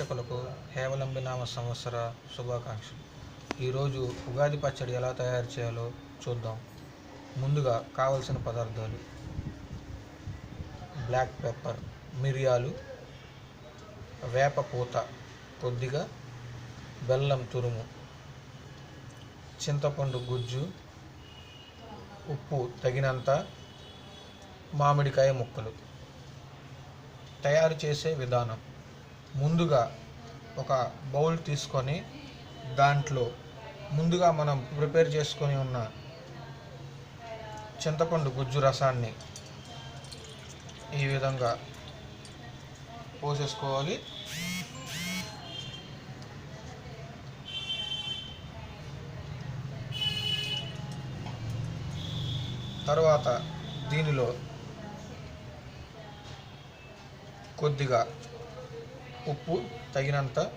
ప్రేక్షకులకు హేవలంబినామ సంవత్సర శుభాకాంక్షలు. ఈరోజు ఉగాది పచ్చడి ఎలా తయారు చేయాలో చూద్దాం. ముందుగా కావలసిన పదార్థాలు. బ్లాక్ పెప్పర్ మిరియాలు వేప పూత కొద్దిగా బెల్లం తురుము చింతపండు గుజ్జు ఉప్పు తగినంత మామిడికాయ ముక్కలు. తయారు చేసే విధానం. ముందుగా ఒక బౌల్ తీసుకొని దాంట్లో ముందుగా మనం ప్రిపేర్ చేసుకొని ఉన్న చింతపండు గుజ్జు రసాన్ని ఈ విధంగా పోసేసుకోవాలి. తర్వాత దీనిలో కొద్దిగా ఉప్పు తగినంత.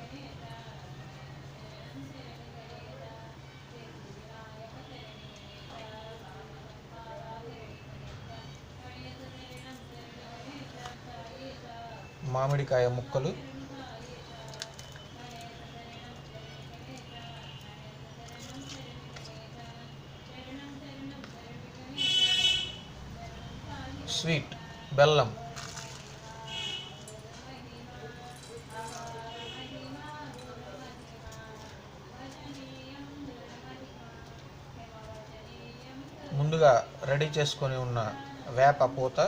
మామిడికాయ ముక్కలు. స్వీట్ బెల్లం. ముందుగా రెడీ చేసుకొని ఉన్న వేప పూత.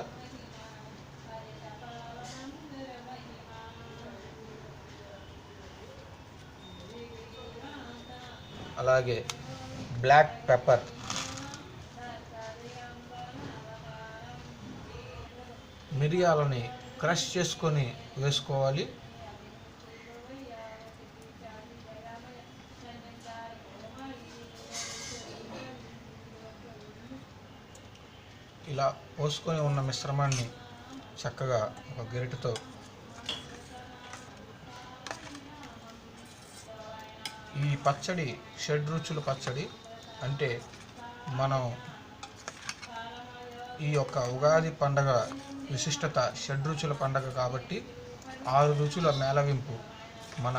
అలాగే బ్లాక్ పెప్పర్. మిరియాలని క్రష్ చేసుకొని వేసుకోవాలి. ఇలా పోసుకొని ఉన్న మిశ్రమాన్ని చక్కగా ఒక గరిటెతో ఈ పచ్చడి షడ్ రుచుల పచ్చడి అంటే మనం ఈ యొక్క ఉగాది పండగ విశిష్టత షడ్రుచుల పండగ కాబట్టి ఆరు రుచుల మేళవింపు మన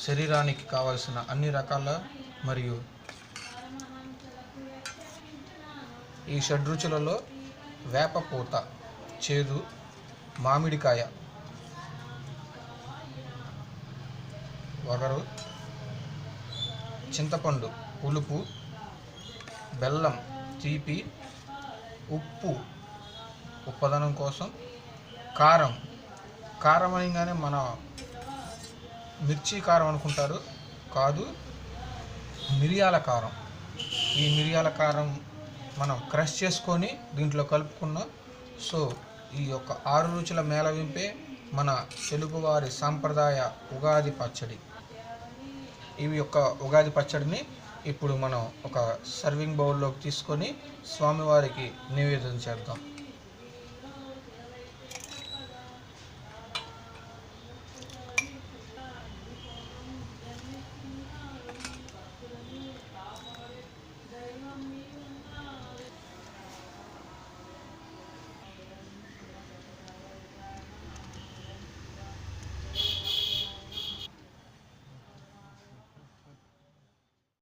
శరీరానికి కావలసిన అన్ని రకాల మరియు ఈ షడ్రుచులలో వేపపూత చేదు మామిడికాయ వగరు చింతపండు పులుపు బెల్లం తీపి ఉప్పు ఉప్పదనం కోసం కారం. కారం అనగానే మన మిర్చి కారం అనుకుంటారు. కాదు మిరియాల కారం. ఈ మిరియాల కారం మనం క్రష్ చేసుకొని దీంట్లో కలుపుకున్నాం. సో ఈ యొక్క ఆరు రుచుల మేళవింపే మన తెలుగువారి సాంప్రదాయ ఉగాది పచ్చడి. ఇవి యొక్క ఉగాది పచ్చడిని ఇప్పుడు మనం ఒక సర్వింగ్ బౌల్లోకి తీసుకొని స్వామివారికి నివేదన చేద్దాం.